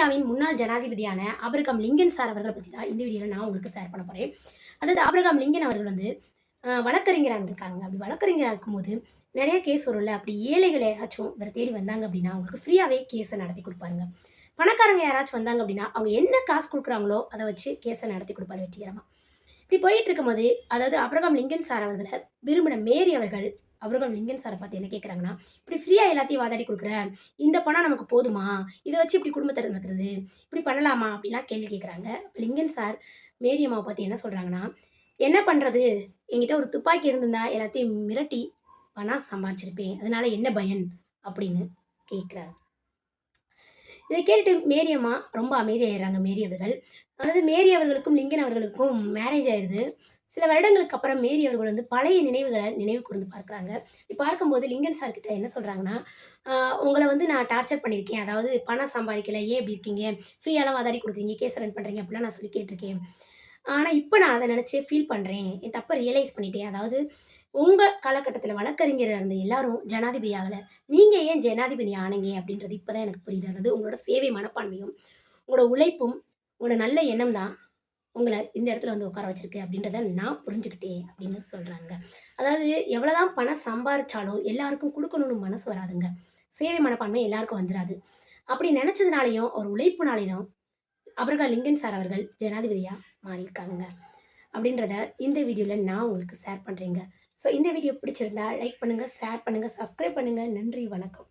அமெரிக்காவின் முன்னாள் ஜனாதிபதியான Abraham Lincoln sir அவர்களை பற்றி தான் இந்த வீடியோவில் நான் உங்களுக்கு ஷேர் பண்ண போகிறேன் அதாவது ஆபிரகாம் லிங்கன் அவர்கள் வந்து வழக்கறிஞராக இருந்திருக்காங்க. அப்படி வழக்கறிஞராக இருக்கும்போது நிறைய கேஸ் வரும்ல. அப்படி ஏழைகள் யாராச்சும் இவரை தேடி வந்தாங்க அப்படின்னா அவங்களுக்கு ஃப்ரீயாகவே கேஸை நடத்தி கொடுப்பாருங்க. பணக்காரங்க யாராச்சும் வந்தாங்க அப்படின்னா அவங்க என்ன காசு கொடுக்குறாங்களோ அதை வச்சு கேஸை நடத்தி கொடுப்பாரு வெற்றிகரமாக இப்படி போயிட்டு இருக்கும்போது அதாவது அப்ரகாம் லிங்கன் சார் அவர்களை விரும்பின மேரி அவர்கள் அவர்கள் லிங்கன் சாரை பார்த்து என்ன கேட்குறாங்கன்னா இப்படி ஃப்ரீயாக எல்லாத்தையும் வாதாடி கொடுக்குற? இந்த பணம் நமக்கு போதுமா? இதை வச்சு இப்படி குடும்பத்தை நடத்துறது? இப்படி பண்ணலாமா? அப்படிலாம் கேள்வி கேட்குறாங்க லிங்கன் சார் மேரி அம்மாவை பார்த்து என்ன சொல்கிறாங்கன்னா என்ன பண்ணுறது என்கிட்ட ஒரு துப்பாக்கி இருந்திருந்தா எல்லாத்தையும் மிரட்டி பணம் சம்பாரிச்சிருப்பேன் அதனால என்ன பயன்? அப்படின்னு கேட்குறாரு இதை கேட்டுட்டு மேரி அம்மா ரொம்ப அமைதியாயிடுறாங்க. மேரி அவர்கள். அதாவது மேரி அவர்களுக்கும் லிங்கன் அவர்களுக்கும் மேரேஜ் ஆயிடுது. சில வருடங்களுக்கு அப்புறம் மேரி அவர்கள் வந்து பழைய நினைவுகளை நினைவு கூர்ந்து பார்க்குறாங்க. இப்படி பார்க்கும்போது லிங்கன் சார் கிட்ட என்ன சொல்கிறாங்கன்னா உங்களை வந்து நான் டார்ச்சர் பண்ணியிருக்கேன். அதாவது பணம் சம்பாதிக்கல. ஏன் இப்படி இருக்கீங்க? ஃப்ரீயாலாம் வாதாடி கொடுக்குறீங்க. கேஸ் ரன் பண்ணுறீங்க அப்படிலாம் நான் சொல்லி கேட்டிருக்கேன். ஆனால் இப்போ நான் அதை நினச்சி ஃபீல் பண்ணுறேன் என் தப்பை ரியலைஸ் பண்ணிட்டேன். அதாவது உங்கள் காலகட்டத்தில் வழக்கறிஞர் இருந்த எல்லாரும் ஜனாதிபதி ஆகலை. நீங்கள் ஏன் ஜனாதிபதி ஆனீங்க? அப்படின்றது இப்போ தான் எனக்கு புரியுது. அதாவது உங்களோட சேவை மனப்பான்மையும் உங்களோட உழைப்பும் உங்களோட நல்ல எண்ணம் தான். உங்களை இந்த இடத்துல வந்து உட்கார வச்சிருக்கு அப்படின்றத நான் புரிஞ்சுக்கிட்டேன் அப்படின்னு சொல்கிறாங்க அதாவது எவ்வளோதான் பணம் சம்பாரிச்சாலும் எல்லாருக்கும் கொடுக்கணும்னு மனசு வராதுங்க. சேவை மனப்பான்மை எல்லாருக்கும் வந்துடாது அப்படி நினச்சதுனாலையும் ஒரு உழைப்புனாலையும் அபர்கா லிங்கன் சார் அவர்கள் ஜனாதிபதியாக மாறியிருக்காங்க. அப்படின்றத இந்த வீடியோவில் நான் உங்களுக்கு ஷேர் பண்ணுறேங்க ஸோ இந்த வீடியோ பிடிச்சிருந்தா லைக் பண்ணுங்கள் ஷேர் பண்ணுங்கள் சப்ஸ்கிரைப் பண்ணுங்கள் நன்றி வணக்கம்.